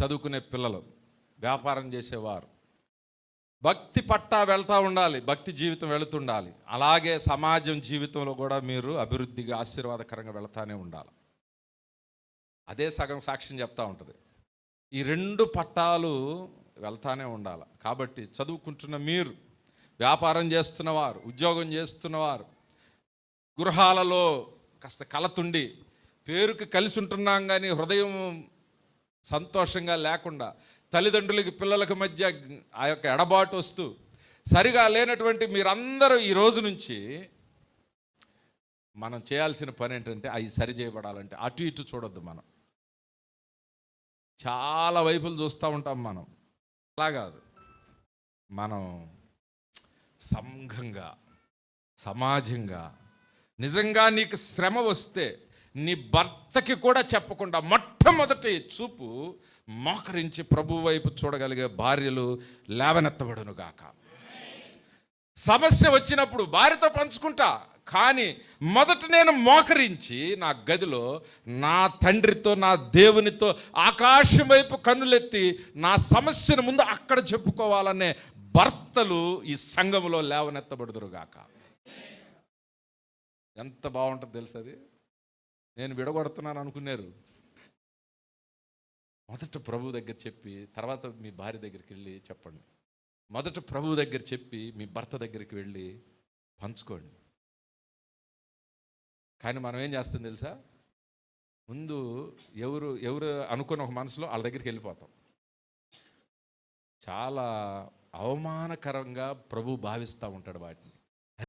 చదువుకునే పిల్లలు వ్యాపారం చేసేవారు. భక్తి పట్టా వెళ్తూ ఉండాలి భక్తి జీవితం వెళుతుండాలి. అలాగే సమాజం జీవితంలో కూడా మీరు అభివృద్ధిగా ఆశీర్వాదకరంగా వెళతానే ఉండాలి. అదే సగం సాక్ష్యం చెప్తా ఉంటుంది. ఈ రెండు పట్టాలు వెళ్తానే ఉండాలి. కాబట్టి చదువుకుంటున్న మీరు వ్యాపారం చేస్తున్నవారు ఉద్యోగం చేస్తున్నవారు గృహాలలో కాస్త కలతుండి పేరుకి కలిసి ఉంటున్నాం కానీ హృదయం సంతోషంగా లేకుండా తల్లిదండ్రులకి పిల్లలకి మధ్య ఆ యొక్క ఎడబాటు వస్తూ సరిగా లేనటువంటి మీరందరూ ఈ రోజు నుంచి మనం చేయాల్సిన పని ఏంటంటే అవి సరి చేయబడాలంటే అటు ఇటు చూడొద్దు మనం. చాలా వైపులు చూస్తూ ఉంటాం మనం. అలా కాదు. మనం సంఘంగా సమాజంగా నిజంగా నీకు శ్రమ వస్తే నీ భర్తకి కూడా చెప్పకుండా మొట్టమొదటి చూపు మోకరించి ప్రభు వైపు చూడగలిగే భార్యలు లేవనెత్తబడును గాక. సమస్య వచ్చినప్పుడు భార్యతో పంచుకుంటా కానీ మొదట నేను మోకరించి నా గదిలో నా తండ్రితో నా దేవునితో ఆకాశం వైపు కన్నులెత్తి నా సమస్యను ముందు అక్కడ చెప్పుకోవాలనే భర్తలు ఈ సంఘంలో లేవనెత్తబడుదురుగాక ఎంత బాగుంటుంది తెలుసు అది? నేను విడగొడుతున్నాను అనుకున్నారు. మొదట ప్రభు దగ్గర చెప్పి తర్వాత మీ భార్య దగ్గరికి వెళ్ళి చెప్పండి. మొదట ప్రభు దగ్గర చెప్పి మీ భర్త దగ్గరికి వెళ్ళి పంచుకోండి. కానీ మనం ఏం చేస్తాం తెలుసా? ముందు ఎవరు ఎవరు అనుకున్న ఒక మనసులో వాళ్ళ దగ్గరికి వెళ్ళిపోతాం. చాలా అవమానకరంగా ప్రభు భావిస్తూ ఉంటాడు వాటిని.